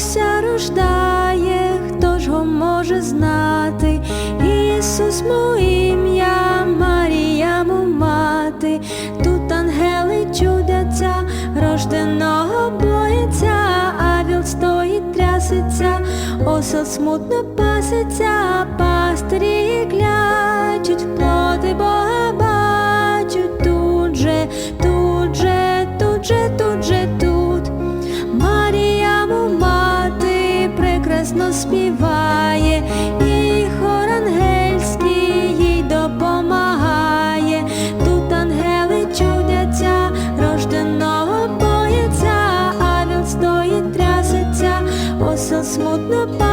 страждає, хто ж го може знати? Ісус му ім'я, Марія му мати, тут ангели чудяться, рожденого боїться, а віл стоїть трясеться, осел смутно паситься, пастирі глячуть, прекрасно співає, і хор ангельський їй допомагає. Тут ангели чудяться, рожденого бояться, а він стоїть трясеться, осел смутно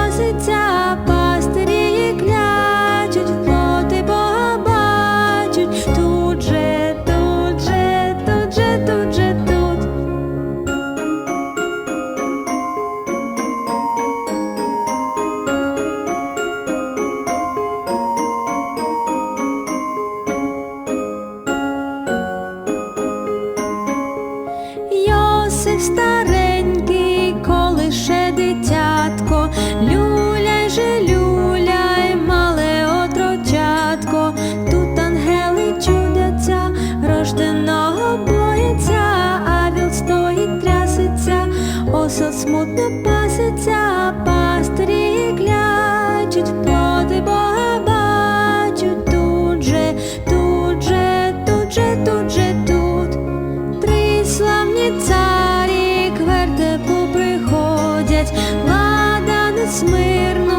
плоти Бога бачу тут же, тут же, тут же, тут же, тут. Три славні царі квертепу вертепу приходять, ладану не золото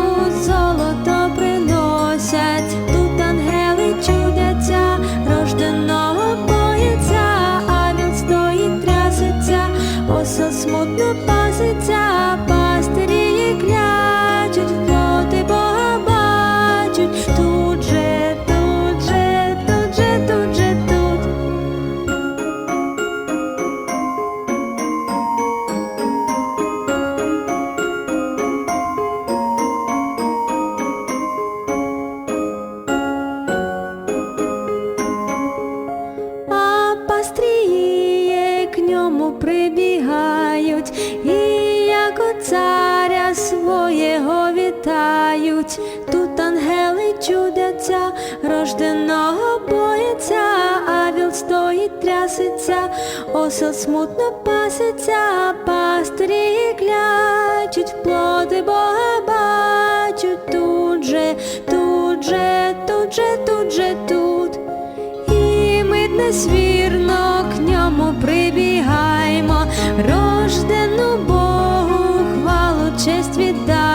А к ньому прибігають, і як от царя свого вітають. Тут ангели чудяться, рожденого боїться, а віл стоїть трясеться, осел смутно паситься, пастирі клячуть, в плоти Бога Несвірно к ньому прибігаймо, рождену Богу, хвалу честь віддаймо.